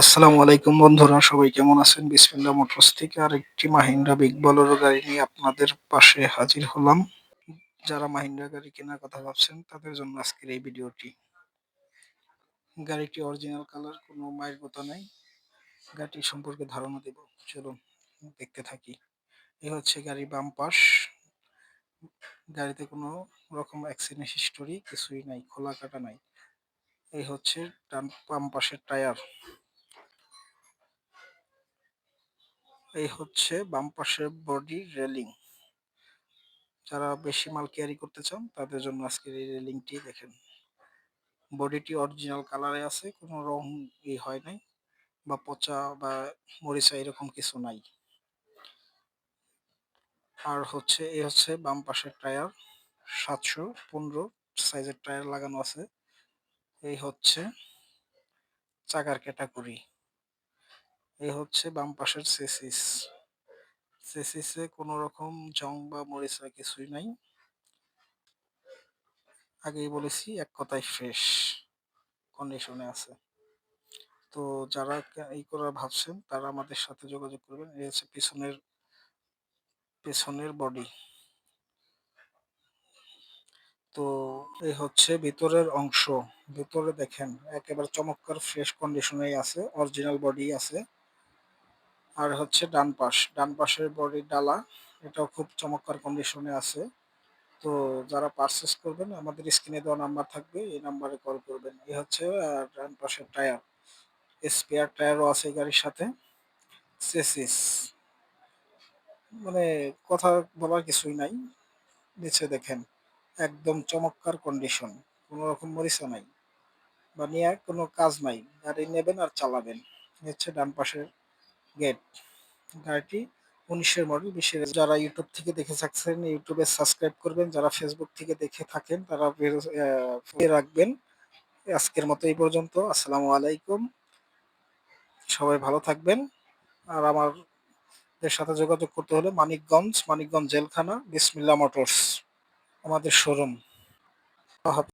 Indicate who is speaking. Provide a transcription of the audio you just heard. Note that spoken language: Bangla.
Speaker 1: আসসালামু আলাইকুম বন্ধুরা, সবাই কেমন আছেন? বিসমিল্লাহ মোটরস থেকে আর একটি মাহিন্দ্রা বিগ বলেরো গাড়ি নিয়ে আপনাদের পাশে হাজির হলাম। যারা মাহিন্দ্রা গাড়ি কেনার কথা ভাবছেন, তাদের জন্য আজকের এই ভিডিওটি। গাড়িটি অরিজিনাল কালার কোনো মায়ের কথা নাই। গাড়িটি সম্পর্কে ধারণা দেব, চলুন দেখতে থাকি। এই হচ্ছে গাড়ি বাম পাশ। গাড়িতে কোনো রকম অ্যাক্সিডেন্ট হিস্টোরি কিছুই নাই, খোলা কাটা নাই। এই হচ্ছে ডান বাম পাশের টায়ার। এই হচ্ছে বাম পাশের বডি রেলিং যারা বেশি মাল ক্যারি করতে চান, তাদের জন্য আজকের এই রেলিংটি দেখেন। বডিটি অরিজিনাল কালারে আছে, কোনো রং ই হয় নাই, বা পচা বা মরিচা এরকম কিছু নাই। আর হচ্ছে, এই হচ্ছে বাম পাশের টায়ার সাতশো পনেরো সাইজের টায়ার লাগানো আছে। এই হচ্ছে চাকার ক্যাটাগরি এই হচ্ছে বাম পাশের সেসিস। সেসিসে কোনো রকম জং বা মরিচা কিছুই নাই। আগেই বলেছি, এক কথায় ফ্রেশ কন্ডিশনে আছে। তো যারা এই করার ভাবছেন, তারা আমাদের সাথে যোগাযোগ করবেন। এই হচ্ছে পিছনের, পেছনের বডি তো এই হচ্ছে ভিতরের অংশ। ভিতরে দেখেন, একেবারে চমৎকার ফ্রেশ কন্ডিশনেই আছে অরিজিনাল বডি আছে। আর হচ্ছে ডান পাশ, ডান পাশের বডির ডালা, এটাও খুব চমৎকার কন্ডিশনে আছে। তো যারা পারচেস করবেন, আমাদের স্ক্রিনে দেওয়া নাম্বার থাকবে, এই নাম্বারে কল করবেন। এই হচ্ছে ডান পাশের টায়ার স্পেয়ার টায়ারও আছে গাড়ির সাথে সেসিস মানে কথা বলার কিছুই নাই, নিচে দেখেন, একদম চমৎকার কন্ডিশন কোনো রকম মরিচা নাই, বা নিয়ে কোনো কাজ নাই, গাড়ি নেবেন আর চালাবেন। হচ্ছে ডান পাশের গেট গাড়িটি উনিশের মডেল বিশের যারা ইউটিউব থেকে দেখে থাকছেন ইউটিউবে সাবস্ক্রাইব করবেন। যারা ফেসবুক থেকে দেখে থাকেন, তারা রাখবেন। আজকের মতো এই পর্যন্ত। আসসালামু আলাইকুম। সবাই ভালো থাকবেন। আর আমাদের সাথে যোগাযোগ করতে হলে মানিকগঞ্জ মানিকগঞ্জ জেলখানা বিসমিল্লা মোটরস, আমাদের শোরুম।